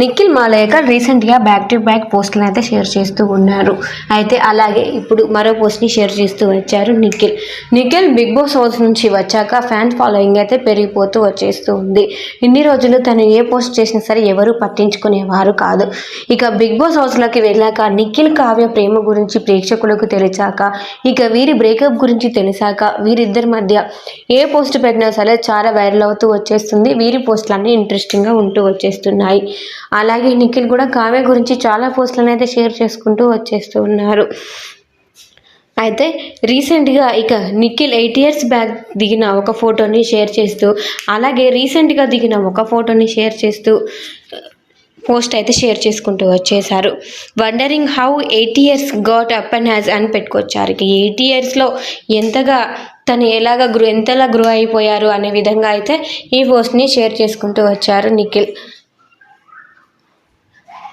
నిఖిల్ మాలయక రీసెంట్గా back to back పోస్టులను అయితే షేర్ చేస్తూ ఉన్నారు. అయితే అలాగే ఇప్పుడు మరో పోస్ట్ని షేర్ చేస్తూ వచ్చారు Nikhil. Nikhil Bigg Boss house నుంచి వచ్చాక ఫ్యాన్ ఫాలోయింగ్ అయితే పెరిగిపోతూ వచ్చేస్తూ ఉంది. ఇన్ని రోజులు తను ఏ పోస్ట్ చేసినా సరే ఎవరు పట్టించుకునేవారు కాదు. ఇక బిగ్ బాస్ హౌస్లోకి వెళ్ళాక నిఖిల్ కావ్య ప్రేమ గురించి ప్రేక్షకులకు తెలిసాక ఇక వీరి బ్రేకప్ గురించి తెలిసాక వీరిద్దరి మధ్య ఏ పోస్ట్ పెట్టినా సరే చాలా వైరల్ అవుతూ వచ్చేస్తుంది. వీరి పోస్టులన్నీ ఇంట్రెస్టింగ్గా ఉంటూ వచ్చేస్తున్నాయి. అలాగే నిఖిల్ కూడా కావ్య గురించి చాలా పోస్టులను అయితే షేర్ చేసుకుంటూ వచ్చేస్తూ ఉన్నారు. అయితే రీసెంట్గా ఇక నిఖిల్ ఎయిట్ ఇయర్స్ బ్యాక్ దిగిన ఒక ఫోటోని షేర్ చేస్తూ అలాగే రీసెంట్గా దిగిన ఒక ఫోటోని షేర్ చేస్తూ పోస్ట్ అయితే షేర్ చేసుకుంటూ వచ్చేసారు wondering how eight years got up and has అని పెట్టుకొచ్చారు. ఇక ఎయిట్ ఇయర్స్లో ఎంతగా తను ఎలాగ గ్రో ఎంతలా గ్రో అయిపోయారు అనే విధంగా అయితే ఈ పోస్ట్ని షేర్ చేసుకుంటూ వచ్చారు నిఖిల్.